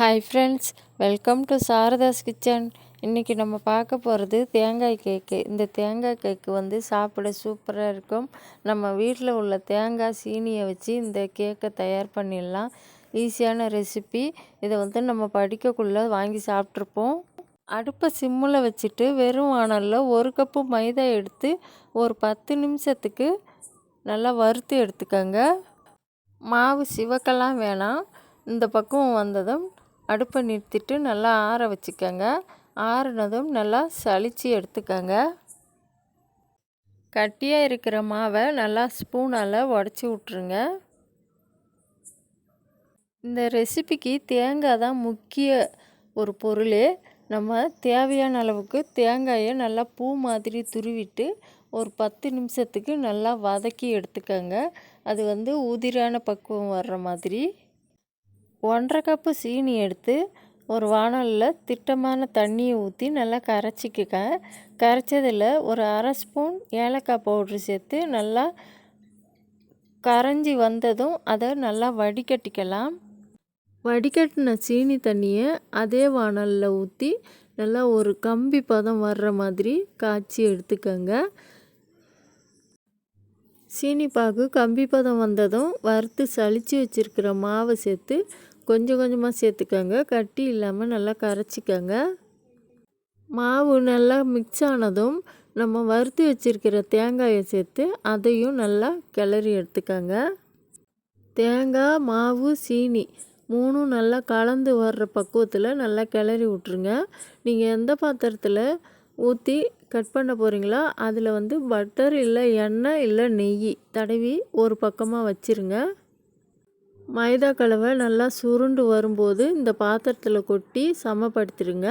Hi friends welcome to Sarada's kitchen இன்றைக்கி நம்ம பார்க்க போகிறது தேங்காய் கேக்கு இந்த தேங்காய் கேக்கு வந்து சாப்பிட சூப்பராக இருக்கும். நம்ம வீட்டில் உள்ள தேங்காய் சீனியை வச்சு இந்த கேக்கை தயார் பண்ணிடலாம். ஈஸியான ரெசிபி இதை வந்து நம்ம படிக்கக்குள்ளே வாங்கி சாப்பிட்ருப்போம் அடுப்பை சிம்மில் வச்சுட்டு வெறும் வானலில் ஒரு கப்பு மைதா எடுத்து ஒரு பத்து நிமிஷத்துக்கு நல்லா வறுத்து எடுத்துக்கோங்க. மாவு சிவக்கெல்லாம் வேணாம். இந்த பக்கம் வந்ததும் அடுப்பை நிறுத்திட்டு நல்லா ஆற வச்சுக்கோங்க. ஆறுனதும் நல்லா சளிச்சு எடுத்துக்கோங்க. கட்டியாக இருக்கிற மாவை நல்லா ஸ்பூனால் உடச்சி விட்ருங்க இந்த ரெசிபிக்கு தேங்காய் தான் முக்கிய ஒரு பொருளே. நம்ம தேவையான அளவுக்கு தேங்காயை நல்லா பூ மாதிரி துருவிட்டு ஒரு பத்து நிமிஷத்துக்கு நல்லா வதக்கி எடுத்துக்கோங்க. அது வந்து உதிரான பக்குவம் வர்ற மாதிரி. ஒன்றரை கப்பு சீனி எடுத்து ஒரு வானலில் திட்டமான தண்ணியை ஊற்றி நல்லா கரைச்சிக்க கரைச்சதில் ஒரு அரை ஸ்பூன் ஏலக்காய் பவுட்ரு சேர்த்து நல்லா கரைஞ்சி வந்ததும் அதை நல்லா வடிகட்டிக்கலாம். வடிகட்டின சீனி தண்ணியை அதே வானலில் ஊற்றி நல்லா ஒரு கம்பி பதம் வர்ற மாதிரி காய்ச்சி எடுத்துக்கோங்க. சீனி பாகு கம்பி பதம் வந்ததும் வறுத்து சளிச்சு வச்சுருக்கிற மாவை சேர்த்து கொஞ்சம் கொஞ்சமாக சேர்த்துக்கோங்க. கட்டி இல்லாமல் நல்லா கரைச்சிக்கோங்க. மாவு நல்லா மிக்ஸ் ஆனதும் நம்ம வறுத்து வச்சுருக்கிற தேங்காயை சேர்த்து அதையும் நல்லா கிளறி எடுத்துக்கோங்க. தேங்காய் மாவு சீனி மூணும் நல்லா கலந்து வர்ற பக்குவத்தில் நல்லா கிளறி விட்ருங்க நீங்கள் எந்த பாத்திரத்தில் ஊற்றி கட் பண்ண போகிறீங்களோ அதில் வந்து பட்டர் இல்லை எண்ணெய் இல்லை நெய் தடவி ஒரு பக்கமாக வச்சுருங்க. மைதா கலவை நல்லா சுருண்டு வரும்போது இந்த பாத்திரத்தில் கொட்டி சமப்படுத்திடுங்க.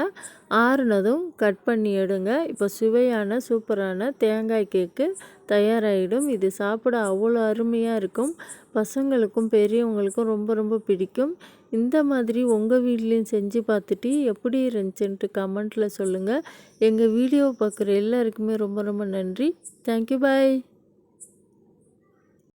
ஆறுனதும் கட் பண்ணி எடுங்க. இப்போ சுவையான சூப்பரான தேங்காய் கேக்கு தயாராகிடும் இது சாப்பிட அவ்வளோ அருமையாக இருக்கும். பசங்களுக்கும் பெரியவங்களுக்கும் ரொம்ப ரொம்ப பிடிக்கும். இந்த மாதிரி உங்கள் வீட்லேயும் செஞ்சு பார்த்துட்டு எப்படி இருந்துச்சுன்ட்டு கமெண்ட்டில் சொல்லுங்கள் எங்கள் வீடியோ பார்க்குற எல்லாருக்குமே ரொம்ப ரொம்ப நன்றி. Thank you bye